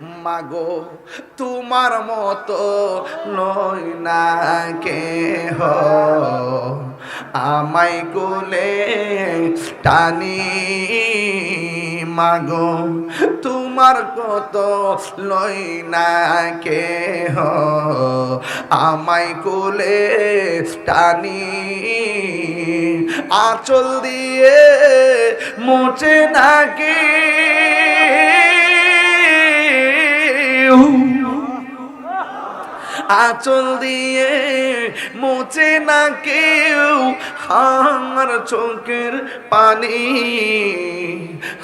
মাগো, তোমার মতো নই না কে আমাই কোলে টানি মাগো, তোমার কত লই না কে আমাই কোলে টানি আঁচল দিয়ে মোচে নাকি আঁচল দিয়ে মোচে না কেউ হার চোখের পানি।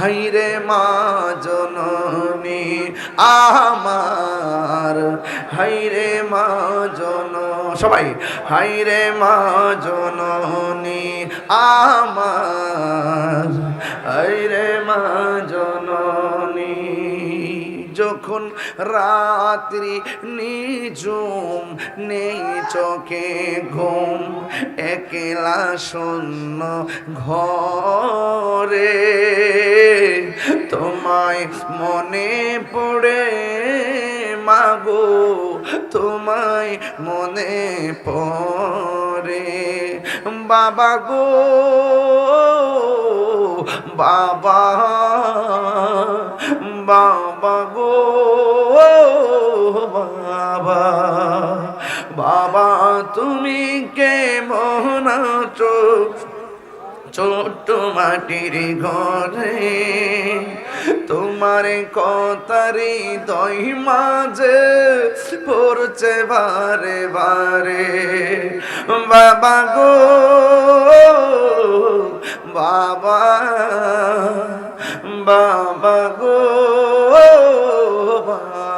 হাইরে মা জননী, আমার। হাইরে মা জন সবাই হাইরে মা জননী, আমার। হাইরে মা জননী। যখন রাত্রি নিজুম নেই চোখে ঘুম, একলা শূন্য ঘরে। তোমায় মনে পড়ে, মাগো, তোমায় মনে পড়ে। বাবা গো, বাবা বাবা গো, বাবা। বাবা, তুমি কে আছো? ছোট্ট মাটির ঘরে তোমার কতারি দই মাঝে পড়ছে বারে বারে। বাবা গো বাবা বাবা গো বাবা।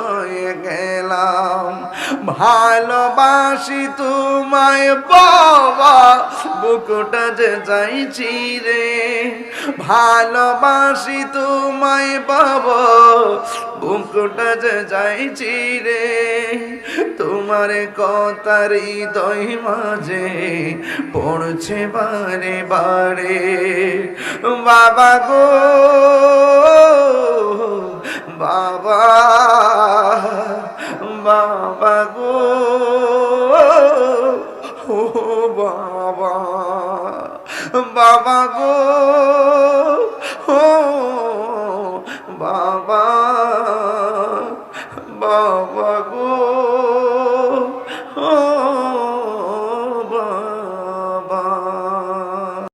হয়ে গেলাম। ভালোবাসি তোমায় বাবা, বুকুটা যে যাইছি রে। ভালোবাসি তোমায় বাবা, বুকুটা যে যাইছি রে। তোমার কথারি দই মাঝে পড়ছে বারে বারে। বাবা গো, বাবা। বাবা গো ও বাবা বাবা গো